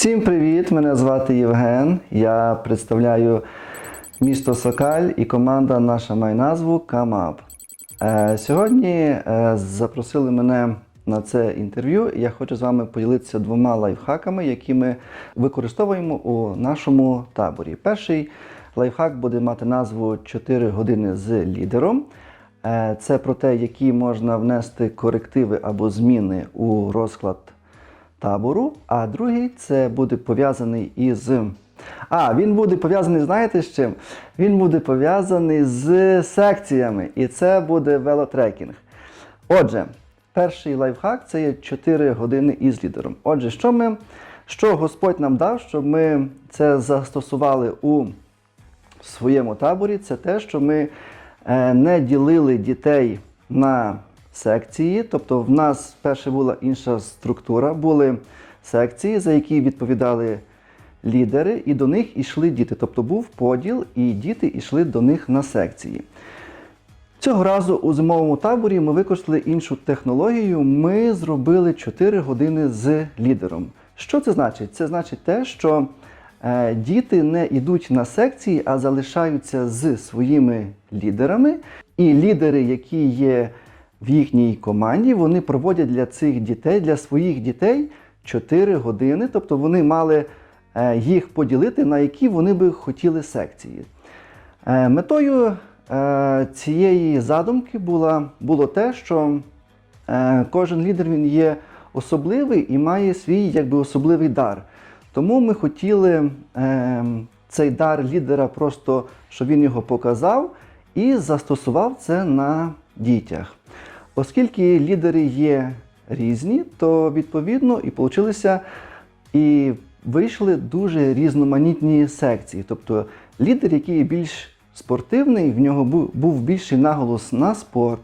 Всім привіт! Мене звати Євген. Я представляю місто Сокаль і команда наша має назву КАМАП. Е, Сьогодні е, запросили мене на це інтерв'ю. Я хочу з вами поділитися двома лайфхаками, які ми використовуємо у нашому таборі. Перший лайфхак буде мати назву 4 години з лідером. Е, Це про те, які можна внести корективи або зміни у розклад табору, а другий це буде пов'язаний із. А, він буде пов'язаний, знаєте з чим? Він буде пов'язаний з секціями, і це буде велотрекінг. Отже, перший лайфхак це є 4 години із лідером. Отже, що ми, що Господь нам дав, щоб ми це застосували у своєму таборі, це те, що ми е, не ділили дітей на секції. Тобто, в нас перше була інша структура, були секції, за які відповідали лідери, і до них йшли діти. Тобто був поділ, і діти йшли до них на секції. Цього разу у зимовому таборі ми використали іншу технологію. Ми зробили 4 години з лідером. Що це значить? Це значить те, що е, діти не йдуть на секції, а залишаються з своїми лідерами. І лідери, які є в їхній команді, вони проводять для цих дітей, для своїх дітей 4 години. Тобто вони мали е, їх поділити, на які вони би хотіли секції. Е, Метою е, цієї задумки була, було те, що кожен лідер він є особливий і має свій якби, особливий дар. Тому ми хотіли цей дар лідера просто, щоб він його показав і застосував це на дітях. Оскільки лідери є різні, то відповідно і получилися і вийшли дуже різноманітні секції. Тобто лідер, який більш спортивний, в нього був, більший наголос на спорт.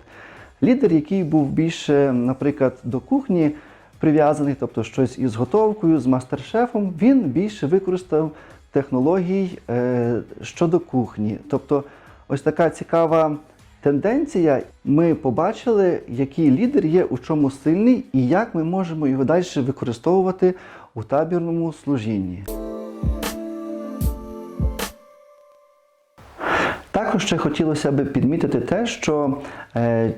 Лідер, який був більше, наприклад, до кухні прив'язаний, тобто щось із готовкою, з мастер-шефом, він більше використав технологій е, щодо кухні. Тобто, ось така цікава тенденція. Ми побачили, який лідер є у чому сильний і як ми можемо його далі використовувати у табірному служінні. Також ще хотілося б підмітити те, що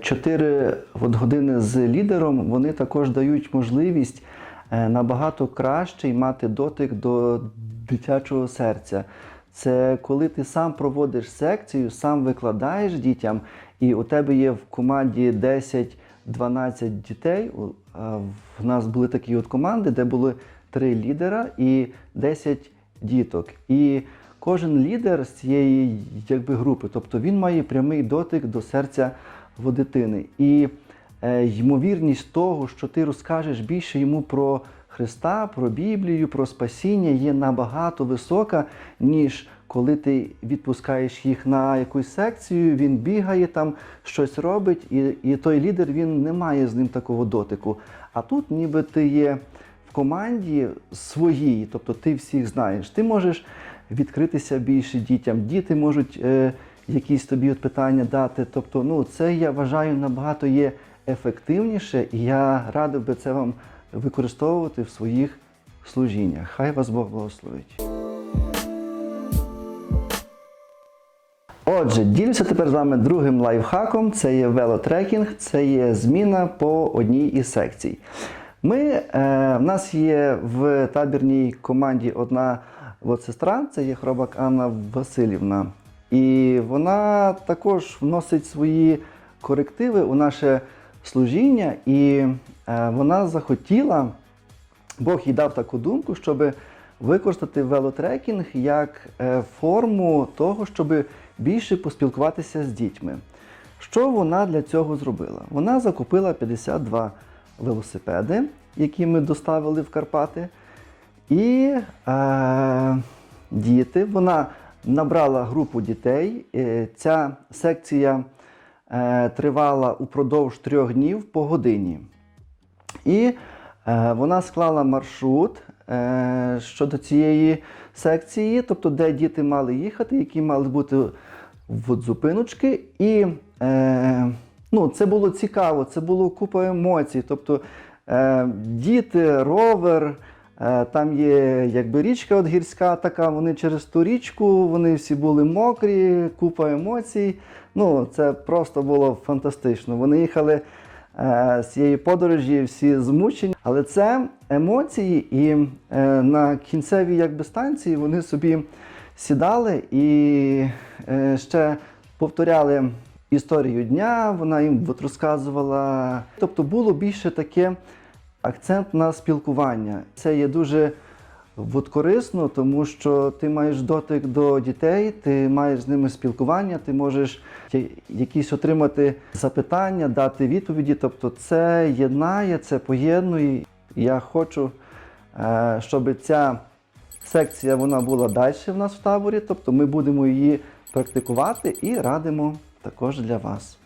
4 години з лідером вони також дають можливість е, набагато краще мати дотик до дитячого серця. Це коли ти сам проводиш секцію, сам викладаєш дітям, і у тебе є в команді 10-12 дітей. В нас були такі от команди, де були три лідера і 10 діток. І кожен лідер з цієї якби, групи, тобто він має прямий дотик до серця в дитини. І е, ймовірність того, що ти розкажеш більше йому про Христа, про Біблію, про спасіння, є набагато висока, ніж коли ти відпускаєш їх на якусь секцію, він бігає там, щось робить, і, і той лідер він не має з ним такого дотику. А тут ніби ти є в команді своїй, тобто ти всіх знаєш. Ти можеш відкритися більше дітям, діти можуть е, якісь тобі от питання дати. Тобто, ну це я вважаю набагато є ефективніше, і я радив би це вам використовувати в своїх служіннях. Хай вас Бог благословить. Отже, ділюся тепер з вами другим лайфхаком. Це є велотрекінг, це є зміна по одній із секцій. Ми, е, в нас є в табірній команді одна сестра, це є хробак Анна Васильівна. І вона також вносить свої корективи у наше служіння, і е, вона захотіла, Бог їй дав таку думку, щоб використати велотрекінг як е, форму того, щоб більше поспілкуватися з дітьми. Що вона для цього зробила? Вона закупила 52 велосипеди, які ми доставили в Карпати. І е, діти, вона набрала групу дітей. Е, Ця секція тривала упродовж трьох днів по годині. І е, вона склала маршрут е, щодо цієї секції, тобто де діти мали їхати, які мали бути в зупиночки. І е, ну, це було цікаво, це було купа емоцій. Тобто е, діти, ровер, Е, Там є якби річка от гірська така, вони через ту річку, вони всі були мокрі, купа емоцій. Ну, це просто було фантастично. Вони їхали е, з цієї подорожі, всі змучені. Але це емоції, і е, на кінцевій якби, станції вони собі сідали і е, ще повторяли історію дня, вона їм розказувала. Тобто було більше таке акцент на спілкування. Це є дуже от корисно, тому що ти маєш дотик до дітей, ти маєш з ними спілкування, ти можеш якісь отримати запитання, дати відповіді. Тобто це єднає, це поєднує. Я хочу, е, щоб ця секція вона була далі в нас в таборі, тобто ми будемо її практикувати і радимо також для вас.